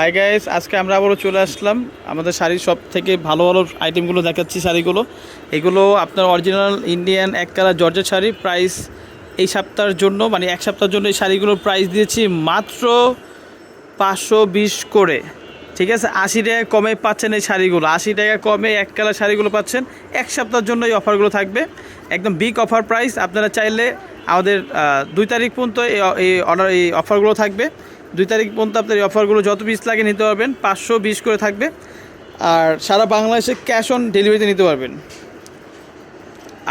Hi guys আজকে আমরা আবারও চলে আসলাম। আমাদের শাড়ির সব থেকে ভালো ভালো আইটেমগুলো দেখাচ্ছি শাড়িগুলো। এগুলো আপনার অরিজিনাল ইন্ডিয়ান এক কালার জর্জের শাড়ি। প্রাইস এই সপ্তাহের জন্য মানে এক সপ্তাহের জন্য এই শাড়িগুলোর প্রাইস দিয়েছি মাত্র পাঁচশো বিশ করে। ঠিক আছে? আশি টাকা কমে পাচ্ছেন এই শাড়িগুলো। আশি টাকা কমে এক কালার শাড়িগুলো পাচ্ছেন। এক সপ্তাহের জন্য এই অফারগুলো থাকবে। একদম বিগ অফার প্রাইস আপনারা চাইলে আমাদের দুই তারিখ পর্যন্ত এই অর্ডার এই অফারগুলো থাকবে। দুই তারিখ পর্যন্ত আপনার এই অফারগুলো যত পিস লাগে নিতে পারবেন, পাঁচশো বিশ করে থাকবে। আর সারা বাংলাদেশে ক্যাশ অন ডেলিভারিতে নিতে পারবেন।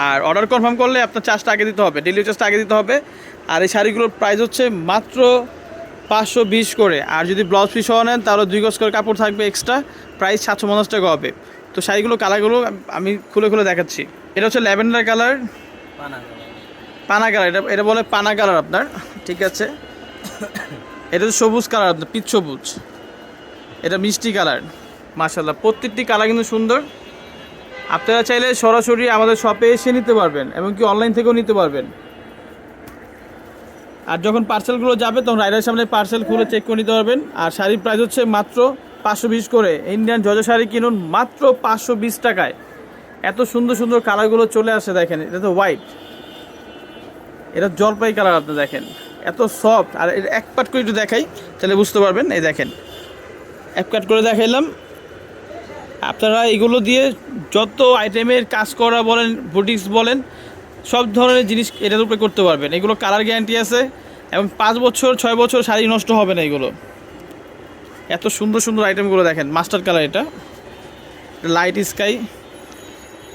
আর অর্ডার কনফার্ম করলে আপনার চার্জটা আগে দিতে হবে ডেলিভারি চার্জটা আগে দিতে হবে। আর এই শাড়িগুলোর প্রাইস হচ্ছে মাত্র পাঁচশো বিশ করে। আর যদি ব্লাউজ পিস সহ নেন, তাহলে দুই গজ করে কাপড় থাকবে এক্সট্রা প্রাইস সাতশো পঞ্চাশ টাকা হবে। তো শাড়িগুলো কালারগুলো আমি খুলে খুলে দেখাচ্ছি। এটা হচ্ছে ল্যাভেন্ডার কালার। পানা কালার এটা এটা বলে পানা কালার আপনার, ঠিক আছে? এটা হচ্ছে সবুজ কালার, আপনার পিচ সবুজ। এটা মিষ্টি কালার মাশাল্লাহ প্রত্যেকটি কালার কিন্তু সুন্দর। আপনারা চাইলে সরাসরি আমাদের শপে এসে নিতে পারবেন, এবং কি অনলাইন থেকেও নিতে পারবেন। আর যখন পার্সেলগুলো যাবে, তখন রাইডার সামনে পার্সেল খুলে চেক করে নিতে পারবেন। আর শাড়ির প্রাইস হচ্ছে মাত্র পাঁচশো বিশ করে। ইন্ডিয়ান জজ শাড়ি কিনুন, মাত্র পাঁচশো বিশ টাকায়। এত সুন্দর সুন্দর কালারগুলো চলে আসে দেখেন, এটা তো হোয়াইট এটা জলপাই কালার আপনি দেখেন। এত সফট আর এটা এক পাট করে একটু দেখাই, তাহলে বুঝতে পারবেন। এই দেখেন, এক কাট করে দেখাইলাম। আপনারা এগুলো দিয়ে যত আইটেমের কাজ করা বলেন বুটিক্স বলেন, সব ধরনের জিনিস এটার উপরে করতে পারবেন। এগুলো কালার গ্যারান্টি আছে, এবং পাঁচ বছর, ছয় বছর শাড়ি নষ্ট হবে না এগুলো। এত সুন্দর সুন্দর আইটেমগুলো দেখেন, মাস্টার কালার এটা। লাইট স্কাই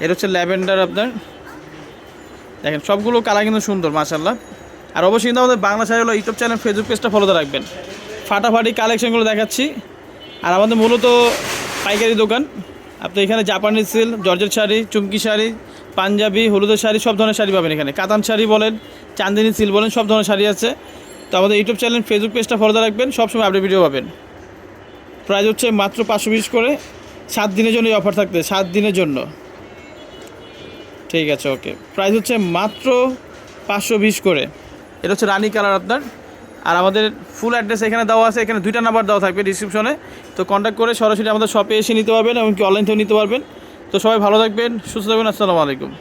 এটা হচ্ছে ল্যাভেন্ডার আপনার। দেখেন, সবগুলো কালার কিন্তু সুন্দর মাশাল্লাহ আর অবশ্যই কিন্তু আমাদের বাংলা শাড়ি হলো ইউটিউব চ্যানেল ফেসবুক পেজটা ফলোতে রাখবেন। ফাটাফাটি কালেকশনগুলো দেখাচ্ছি। আর আমাদের মূলত পাইকারি দোকান। আপনি এখানে জাপানি সিল্ক জর্জের শাড়ি চুমকি শাড়ি পাঞ্জাবি হলুদের শাড়ি, সব ধরনের শাড়ি পাবেন এখানে। কাতান শাড়ি বলেন চান্দিনী সিল বলেন, সব ধরনের শাড়ি আছে। তো আমাদের ইউটিউব চ্যানেল ফেসবুক পেজটা ফলোতে রাখবেন সবসময় আপডেট ভিডিও পাবেন। প্রাইস হচ্ছে মাত্র পাঁচশো বিশ করে। সাত দিনের জন্য এই অফার থাকতে, সাত দিনের জন্য। ঠিক আছে, ওকে। প্রাইস হচ্ছে মাত্র পাঁচশো বিশ করে। এটা হচ্ছে রানি কালার আপনার। আর আমাদের ফুল অ্যাড্রেস এখানে দেওয়া আছে, এখানে দুইটা নাম্বার দেওয়া থাকবে ডিসক্রিপশনে তো কন্ট্যাক্ট করে সরাসরি আমাদের শপে এসে নিতে পারবেন এমনকি অনলাইন থেকেও নিতে পারবেন। তো সবাই ভালো থাকবেন, সুস্থ থাকবেন, আসসালামু আলাইকুম।